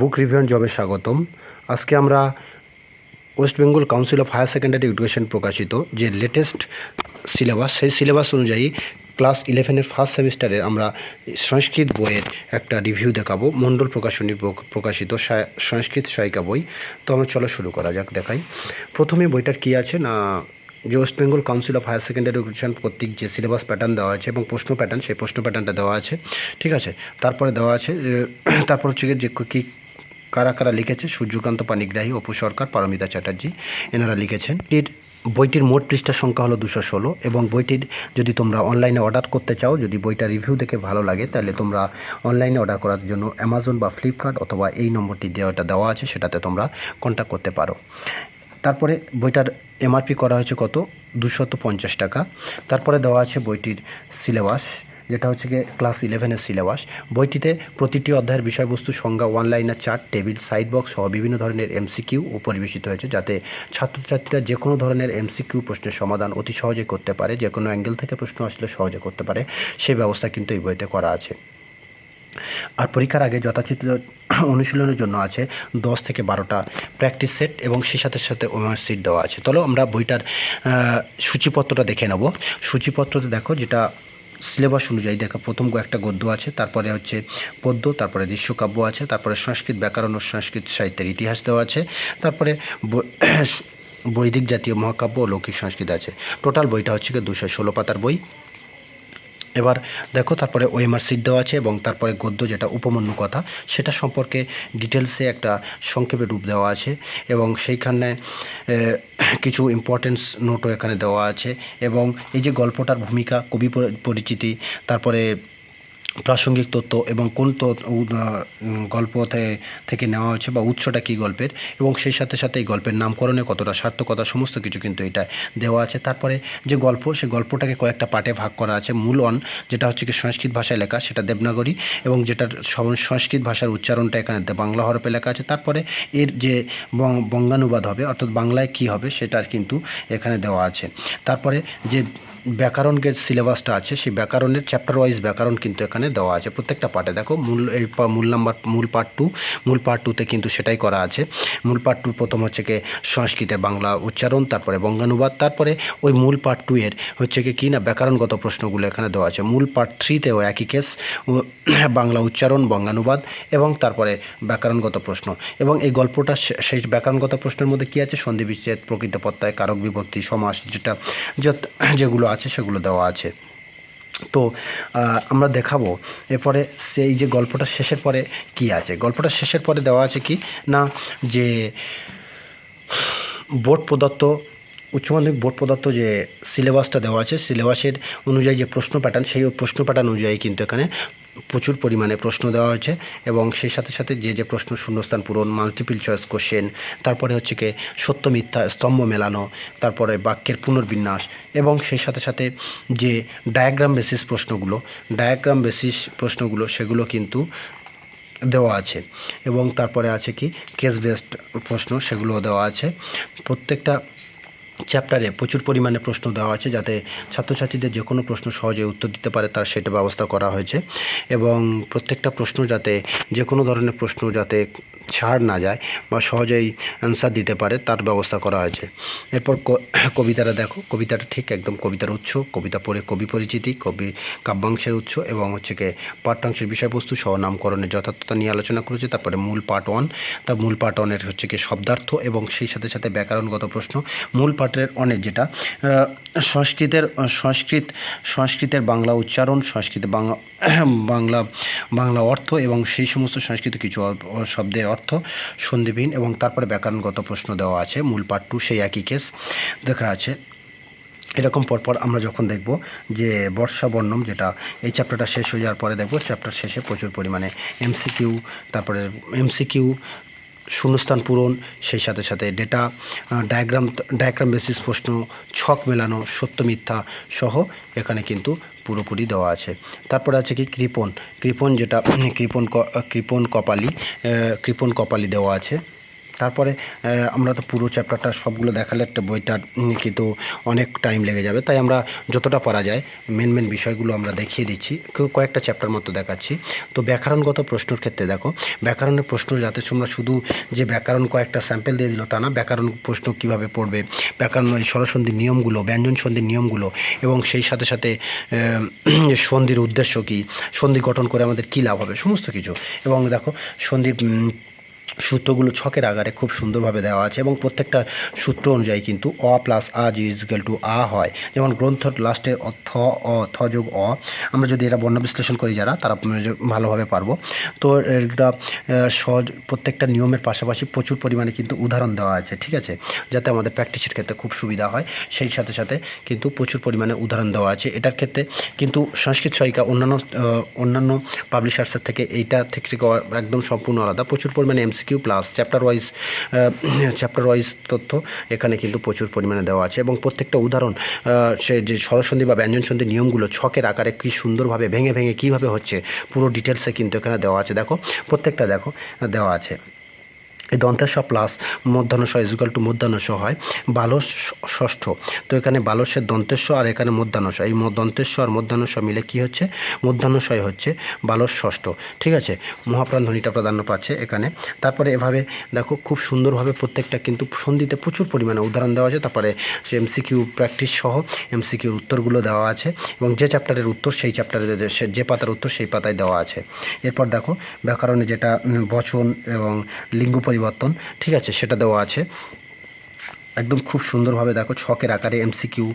Book review and জবে স্বাগতম। আজকে আমরা West Bengal council of higher secondary education প্রকাশিত যে লেটেস্ট সিলেবাস, সেই সিলেবাস অনুযায়ী ক্লাস ইলেভেনের ফার্স্ট সেমিস্টারের আমরা সংস্কৃত বইয়ের একটা রিভিউ দেখাবো, মণ্ডল প্রকাশনীর প্রকাশিত সংস্কৃত সহায়িকা বই। তো আমরা চলো শুরু করা যাক, দেখাই। প্রথমে বইটার কী আছে না, যে West Bengal council of higher secondary education কর্তৃক যে সিলেবাস প্যাটার্ন দেওয়া আছে এবং প্রশ্ন প্যাটার্ন সেই প্রশ্ন প্যাটার্নটা দেওয়া আছে। ঠিক আছে? তারপরে দেওয়া আছে তারপর হচ্ছে যে কী কারা কারা লিখেছে? সূর্যকান্ত পানিগ্রাহী, অপু সরকার, পারমিতা চ্যাটার্জি, এনারা লিখেছেন। এর বইটির মোট পৃষ্ঠা সংখ্যা হলো দুশো ষোলো এবং বইটির যদি তোমরা অনলাইনে অর্ডার করতে চাও, যদি বইটা রিভিউ দেখে ভালো লাগে, তাহলে তোমরা অনলাইনে অর্ডার করার জন্য অ্যামাজন বা ফ্লিপকার্ট অথবা এই নম্বরটি যেটা দেওয়া আছে, সেটাতে তোমরা কন্ট্যাক্ট করতে পারো। তারপরে বইটার এমআরপি করা হয়েছে কত? দুশত পঞ্চাশ টাকা। তারপরে দেওয়া আছে বইটির সিলেবাস যেটা হচ্ছে গিয়ে ক্লাস ইলেভেনের সিলেবাস বইটিতে প্রতিটি অধ্যায়ের বিষয়বস্তু, সংজ্ঞা one liner chart table side box সহ বিভিন্ন ধরনের এমসিকিউ পরিবেশিত হয়েছে, যাতে ছাত্রছাত্রীরা যে কোনো ধরনের এমসিকিউ প্রশ্নের সমাধান অতি সহজে করতে পারে যে কোনো অ্যাঙ্গেল থেকে প্রশ্ন আসলে সহজে করতে পারে সেই ব্যবস্থা কিন্তু এই বইতে করা আছে। আর পরীক্ষার আগে যথাচিত অনুশীলনের জন্য আছে দশ থেকে বারোটা প্র্যাকটিস সেট এবং সেই সাথে সাথে ওমার সিট দেওয়া আছে। চলো আমরা বইটার সূচিপত্রটা দেখে নেব। সূচিপত্রতে দেখো যেটা সিলেবাস অনুযায়ী দেখা, প্রথম একটা গদ্য আছে, তারপরে হচ্ছে পদ্য, তারপরে দৃশ্যকাব্য আছে, তারপরে সংস্কৃত ব্যাকরণ ও সংস্কৃত সাহিত্যের ইতিহাস দেওয়া আছে, তারপরে বৈদিক জাতীয় মহাকাব্য ও লৌকিক সংস্কৃত আছে। টোটাল বইটা হচ্ছে দুশো ষোলো পাতার বই। এবার দেখো, তারপরে ওএমআর সিট দেওয়া আছে এবং তারপরে গদ্য যেটা উপমন্যু কথা, সেটা সম্পর্কে ডিটেলসে একটা সংক্ষেপে রূপ দেওয়া আছে এবং সেইখানে কিছু ইম্পর্টেন্স নোটও এখানে দেওয়া আছে এবং এই যে গল্পটার ভূমিকা, কবি পরি- পরিচিতি, তারপরে প্রাসঙ্গিক তথ্য এবং কোন গল্প থেকে নেওয়া হয়েছে বা উৎসটা কী গল্পের এবং সেই সাথে সাথে এই গল্পের নামকরণে কতটা সার্থকতা, সমস্ত কিছু কিন্তু এটা দেওয়া আছে। তারপরে যে গল্প সেই গল্পটাকে কয়েকটা পার্টে ভাগ করা আছে। মূল অন, যেটা হচ্ছে কি সংস্কৃত ভাষায় লেখা, সেটা দেবনাগরী এবং যেটার সংস্কৃত ভাষার উচ্চারণটা এখানে বাংলা হরফে লেখা আছে। তারপরে এর যে বঙ্গানুবাদ হবে, অর্থাৎ বাংলায় কী হবে, সেটার কিন্তু এখানে দেওয়া আছে। তারপরে যে ব্যাকরণের সিলেবাসটা আছে, সেই ব্যাকরণের চ্যাপ্টার ওয়াইজ ব্যাকরণ কিন্তু এখানে দেওয়া আছে। প্রত্যেকটা পার্টে দেখো, মূল, এই মূল নাম্বার মূল পার্ট টু মূল পার্ট টুতে কিন্তু সেটাই করা আছে। মূল পার্ট টু প্রথম হচ্ছে কি সংস্কৃতের বাংলা উচ্চারণ, তারপরে বঙ্গানুবাদ, তারপরে ওই মূল পার্ট টু এর হচ্ছে কি না, ব্যাকরণগত প্রশ্নগুলো এখানে দেওয়া আছে। মূল পার্ট থ্রিতেও একই কেস বাংলা উচ্চারণ, বঙ্গানুবাদ এবং তারপরে ব্যাকরণগত প্রশ্ন। এবং এই গল্পটা সেই ব্যাকরণগত প্রশ্নের মধ্যে কী আছে? সন্ধি বিচ্ছেদ, প্রকৃত প্রত্যয়, কারক বিভক্তি, সমাস, যেটা যেগুলো আছে, সেগুলো দেওয়া আছে। তো আমরা দেখাবো। এরপরে সেই যে গল্পটা শেষের পরে কি আছে? গল্পটা শেষের পরে দেওয়া আছে কি? না, যে বোট প্রদত্ত উচ্চ মাধ্যমিক বোর্ড প্রদত্ত যে সিলেবাসটা দেওয়া আছে, সিলেবাসের অনুযায়ী যে প্রশ্ন প্যাটার্ন সেই প্রশ্ন প্যাটার্ন অনুযায়ী কিন্তু এখানে প্রচুর পরিমাণে প্রশ্ন দেওয়া হয়েছে এবং সেই সাথে সাথে যে যে প্রশ্ন শূন্যস্থান পূরণ মাল্টিপল চয়েস কোশ্চেন তারপরে হচ্ছে কি সত্য মিথ্যা, স্তম্ভ মেলানো, তারপরে বাক্যের পুনর্বিন্যাস এবং সেই সাথে সাথে যে ডায়াগ্রাম বেসিস প্রশ্নগুলো ডায়াগ্রাম বেসিস প্রশ্নগুলো সেগুলো কিন্তু দেওয়া আছে এবং তারপরে আছে কি কেস বেসড প্রশ্ন সেগুলোও দেওয়া আছে। প্রত্যেকটা চ্যাপ্টারে প্রচুর পরিমাণে প্রশ্ন দেওয়া আছে যাতে ছাত্রছাত্রীদের যে কোনো প্রশ্ন সহজে উত্তর দিতে পারে, তার সেটা ব্যবস্থা করা হয়েছে। এবং প্রত্যেকটা প্রশ্ন যাতে যে কোনো ধরনের প্রশ্ন যাতে ছাড় না যায় বা সহজেই অ্যান্সার দিতে পারে, তার ব্যবস্থা করা হয়েছে। এরপর কবিতাটা দেখো। কবিতাটা ঠিক একদম কবিতার উৎস। কবিতা পড়ে কবি পরিচিতি, কবি কাব্যাংশের উৎস এবং হচ্ছে কি পাঠ্যাংশের বিষয়বস্তু সহ নামকরণের যথার্থতা নিয়ে আলোচনা করেছে। তারপরে মূল পাঠ ওয়ান তা মূল পার্ট ওয়ানের হচ্ছে কি শব্দার্থ এবং সেই সাথে সাথে ব্যাকরণগত প্রশ্ন। মূল পার্টের অনেক যেটা সংস্কৃতের, সংস্কৃত, সংস্কৃতের বাংলা উচ্চারণ, সংস্কৃত বাংলা বাংলা বাংলা অর্থ এবং সেই সমস্ত সংস্কৃত কিছু শব্দের অর্থ সন্ধিবিহীন এবং তারপরে ব্যাকরণগত প্রশ্ন দেওয়া আছে, মূল পার্ট টু সেই একই কেস দেখা আছে। এরকম পরপর আমরা যখন দেখব যে বর্ষা বর্ণম যেটা, এই চ্যাপ্টারটা শেষ হয়ে যাওয়ার পরে দেখব চ্যাপ্টার শেষে প্রচুর পরিমাণে এমসিকিউ তারপরে এমসিকিউ শূন্যস্থান পূরণ, সেই সাথে সাথে ডেটা ডায়াগ্রাম ডায়াগ্রাম বেসিস প্রশ্ন, ছক মেলানো, সত্য মিথ্যা সহ এখানে কিন্তু পুরোপুরি দেওয়া আছে। তারপরে আছে কি? কৃপন কৃপন যেটা কৃপন কৃপন কপালি কৃপন কপালি দেওয়া আছে। তারপরে আমরা তো পুরো চ্যাপ্টারটা সবগুলো দেখালে একটা বইটার কিন্তু অনেক টাইম লেগে যাবে। তাই আমরা যতটা পারা যায় মেন মেন বিষয়গুলো আমরা দেখিয়ে দিচ্ছি। কয়েকটা চ্যাপ্টার মতো দেখাচ্ছি। তো ব্যাকরণগত প্রশ্নের ক্ষেত্রে দেখো ব্যাকরণের প্রশ্ন যাতে তোমরা শুধু যে ব্যাকরণ কয়েকটা স্যাম্পল দিয়ে দিল তা না ব্যাকরণ প্রশ্ন কীভাবে পড়বে ব্যাকরণ এই স্বরসন্ধির নিয়মগুলো ব্যঞ্জন সন্ধির নিয়মগুলো এবং সেই সাথে সাথে সন্ধির উদ্দেশ্য কী সন্ধি গঠন করে আমাদের কী লাভ হবে সমস্ত কিছু। এবং দেখো সন্ধির উম, সূত্রগুলো ছকের আকারে খুব সুন্দরভাবে দেওয়া আছে এবং প্রত্যেকটা সূত্র অনুযায়ী কিন্তু অ প্লাস আ জি ইজগাল টু আ হয়। যেমন গ্রন্থ লাস্টের থ, অ, থ যোগ অ। আমরা যদি এটা বর্ণ বিশ্লেষণ করি যারা, তারা ভালোভাবে পারব। তো এটা সহজ প্রত্যেকটা নিয়মের পাশাপাশি প্রচুর পরিমাণে কিন্তু উদাহরণ দেওয়া আছে, ঠিক আছে? যাতে আমাদের প্র্যাকটিসের ক্ষেত্রে খুব সুবিধা হয়। সেই সাথে সাথে কিন্তু প্রচুর পরিমাণে উদাহরণ দেওয়া আছে। এটার ক্ষেত্রে কিন্তু সংস্কৃত সহায়িকা অন্যান্য অন্যান্য পাবলিশার্সের থেকে এইটা থেকে একদম সম্পূর্ণ আলাদা। প্রচুর পরিমাণে MCQ plus chapter wise chapter wise তথ্য এখানে কিন্তু প্রচুর পরিমাণে দেওয়া আছে এবং প্রত্যেকটা উদাহরণ সে যে স্বরসন্ধি বা ব্যঞ্জনসন্ধির নিয়মগুলো ছকের আকারে কী সুন্দরভাবে ভেঙে ভেঙে কীভাবে হচ্ছে, পুরো ডিটেলসে কিন্তু এখানে দেওয়া আছে। দেখো, প্রত্যেকটা দেখো, দেওয়া আছে। এই দন্তেশ প্লাস মধ্যাহ্নস ইজুকাল টু মধ্যাহ্নস হয়। বালস ষষ্ঠ। তো এখানে বালসের দন্তেশ্ব আর এখানে মধ্যাহ্নস এই দন্তেশ্ব আর মধ্যাহ্নস মিলে কি হচ্ছে? মধ্যাহ্নশয় হচ্ছে বালস ষষ্ঠ। ঠিক আছে? মহাপ্রাণ ধ্বনিটা প্রাধান্য পাচ্ছে এখানে। তারপরে এভাবে দেখো খুব সুন্দরভাবে প্রত্যেকটা কিন্তু সন্ধিতে প্রচুর পরিমাণে উদাহরণ দেওয়া আছে। তারপরে সে এমসিকিউ প্র্যাকটিস সহ এমসিকিউর উত্তরগুলো দেওয়া আছে এবং যে চ্যাপ্টারের উত্তর সেই চ্যাপ্টারের যে পাতার উত্তর সেই পাতায় দেওয়া আছে। এরপর দেখো ব্যাকরণে যেটা বচন এবং লিঙ্গ পরিবর্তন ঠিক আছে? সেটা দেওয়া আছে। একদম খুব সুন্দরভাবে দেখো, ছকের আকারে এমসিকিউ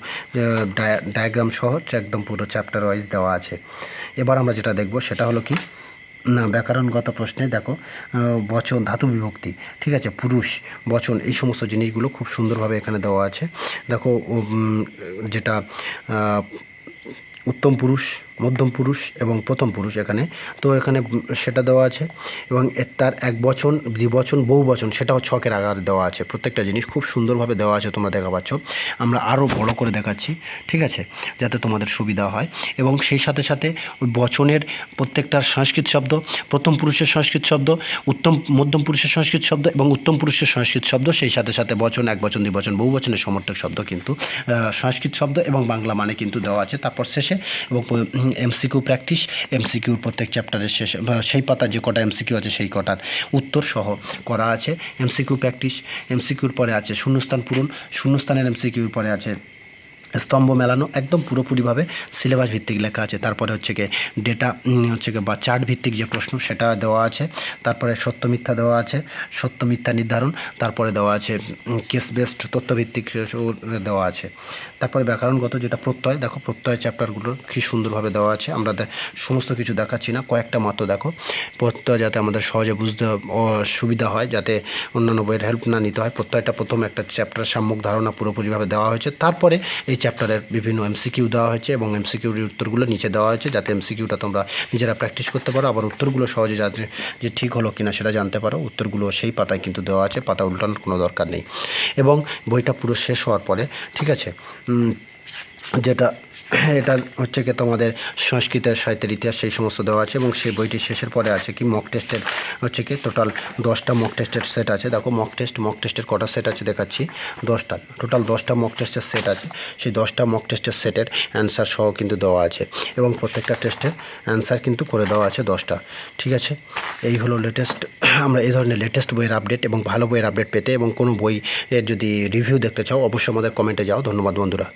ডায়াগ্রাম সহ একদম পুরো চ্যাপ্টার ওয়াইজ দেওয়া আছে। এবার আমরা যেটা দেখব, সেটা হলো কি? না, ব্যাকরণগত প্রশ্নে দেখো বচন, ধাতু বিভক্তি, ঠিক আছে? পুরুষ, বচন, এই সমস্ত জিনিসগুলো খুব সুন্দরভাবে এখানে দেওয়া আছে। দেখো যেটা উত্তম পুরুষ মধ্যম পুরুষ এবং প্রথম পুরুষ এখানে। তো এখানে সেটা দেওয়া আছে এবং তার এক বচন দ্বিবচন বহু বচন, সেটাও ছকের আকার দেওয়া আছে। প্রত্যেকটা জিনিস খুব সুন্দরভাবে দেওয়া আছে তোমরা দেখা পাচ্ছ। আমরা আরও বড় করে দেখাচ্ছি, ঠিক আছে? যাতে তোমাদের সুবিধা হয়। এবং সেই সাথে সাথে ওই বচনের প্রত্যেকটার সংস্কৃত শব্দ, প্রথম পুরুষের সংস্কৃত শব্দ, উত্তম, মধ্যম পুরুষের সংস্কৃত শব্দ এবং উত্তম পুরুষের সংস্কৃত শব্দ, সেই সাথে সাথে বচন, এক বচন দ্বিবচন বহু বচনের সমর্থক শব্দ কিন্তু সংস্কৃত শব্দ এবং বাংলা মানে কিন্তু দেওয়া আছে। তারপর শেষে এবং এমসিকিউ প্র্যাকটিস, এমসিকিউর প্রত্যেক চ্যাপ্টারের শেষ সেই পাতা যে কটা এমসিকিউ আছে সেই কটার উত্তর সহ করা আছে। এমসিকিউ প্র্যাকটিস, এমসিকিউর পরে আছে শূন্যস্থান পূরণ, শূন্যস্থানের এমসিকিউর পরে আছে স্তম্ভ মেলানো একদম পুরোপুরিভাবে সিলেবাস ভিত্তিক লেখা আছে। তারপরে হচ্ছে গিয়ে ডেটা হচ্ছে গিয়ে বা চার্ট ভিত্তিক যে প্রশ্ন, সেটা দেওয়া আছে। তারপরে সত্য মিথ্যা দেওয়া আছে। সত্য মিথ্যা নির্ধারণ, তারপরে দেওয়া আছে কেস বেসড তথ্যভিত্তিক দেওয়া আছে। তারপরে ব্যাকরণগত যেটা প্রত্যয়, দেখো প্রত্যয় চ্যাপ্টারগুলো কী সুন্দরভাবে দেওয়া আছে। আমরা সমস্ত কিছু দেখাচ্ছি না, কয়েকটা মাত্র দেখো। প্রত্যয় যাতে আমাদের সহজে বুঝতে সুবিধা হয়, যাতে অন্যান্য বইয়ের হেল্প না নিতে হয়। প্রত্যয়টা প্রথম একটা চ্যাপ্টার সাম্যক ধারণা পুরোপুরিভাবে দেওয়া হয়েছে। তারপরে এই চ্যাপ্টারের বিভিন্ন এমসিকিউ দেওয়া হয়েছে এবং এমসিকিউর উত্তরগুলো নিচে দেওয়া হয়েছে। যাতে এমসিকিউটা তোমরা নিজেরা প্র্যাকটিস করতে পারো। আবার উত্তরগুলো সহজে যাতে যে ঠিক হলো কি না সেটা জানতে পারো। উত্তরগুলো সেই পাতায় কিন্তু দেওয়া আছে। পাতা উল্টানোর কোনো দরকার নেই। এবং বইটা পুরো শেষ হওয়ার পরে, ঠিক আছে? যেটা এটা হচ্ছে কি তোমাদের সংস্কৃতের সাহিত্যের ইতিহাস, সেই সমস্ত দেওয়া আছে এবং সেই বইটি শেষের পরে আছে কি মক টেস্টের হচ্ছে কি টোটাল দশটা মক টেস্টের সেট আছে। দেখো মক টেস্ট মক টেস্টের কটা সেট আছে দেখাচ্ছি। দশটা টোটাল দশটা মক টেস্টের সেট আছে। সেই দশটা মক টেস্টের সেটের অ্যান্সার সহ কিন্তু দেওয়া আছে এবং প্রত্যেকটা টেস্টের অ্যান্সার কিন্তু করে দেওয়া আছে দশটা। ঠিক আছে? এই হলো লেটেস্ট আমরা এই ধরনের লেটেস্ট বইয়ের আপডেট এবং ভালো বইয়ের আপডেট পেতে এবং কোনো বই এর যদি রিভিউ দেখতে চাও, অবশ্যই আমাদের কমেন্টে যাও। ধন্যবাদ বন্ধুরা।